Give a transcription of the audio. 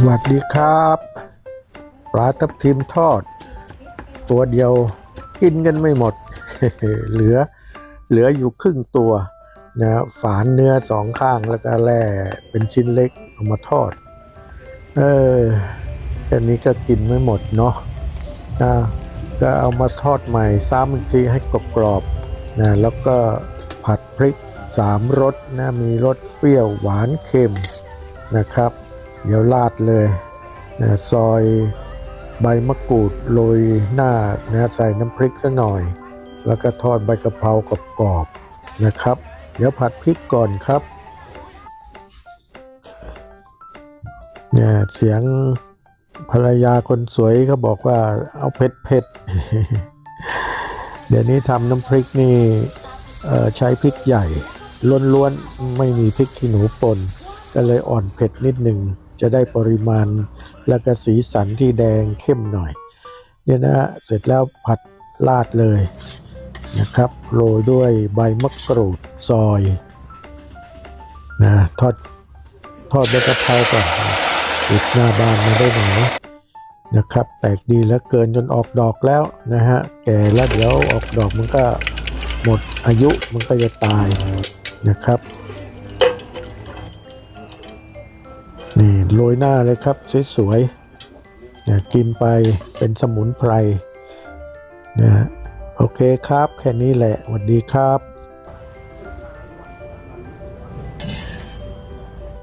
สวัสดีครับ ปลาทับทิมทอด ตัวเดียวกินกันไม่หมด เหลือเหลืออยู่ครึ่งตัวนะฝานเนื้อสองข้างแล้วก็แล่เป็นชิ้นเล็กเอามาทอด เออแค่นี้ก็กินไม่หมดเนาะนะก็เอามาทอดใหม่ซ้ำอีกทีให้กรอบๆนะแล้วก็ผัดพริกสามรสนะมีรสเปรี้ยวหวานเค็มนะครับ เดี๋ยวราดเลยนะซอยใบมะกรูดโรยหน้านะใส่น้ำพริกซะหน่อย แล้วก็ทอดใบกะเพรากรอบๆนะครับ เดี๋ยวผัดพริกก่อนครับเนี่ยเสียงภรรยาคนสวยเขาบอกว่าเอาเผ็ดเผ็ดๆเดี๋ยวนี้ทำน้ำพริกนี่เออใช้พริกใหญ่ล้วนๆไม่มีพริกขี้หนูป่นก็เลยอ่อนเผ็ดนิดหนึ่ง จะได้ปริมาณแล้วก็สีสันที่แดงเข้มหน่อย เนี่ยนะฮะเสร็จแล้วผัดลาดเลยนะครับโรยด้วยใบมะกรูดซอยนะทอดทอดใบกะเพราก่อนติดหน้าบ้านมาได้หน่อยนะครับ แตกดีแล้วเกินจนออกดอกแล้วนะฮะแก่แล้วเดี๋ยวออกดอกมันก็หมดอายุมันก็จะตายนะครับ นี่โรยหน้าเลยครับ สวยๆนี่กินไปเป็นสมุนไพรนะฮะโอเคครับ แค่นี้แหละสวัสดีครับ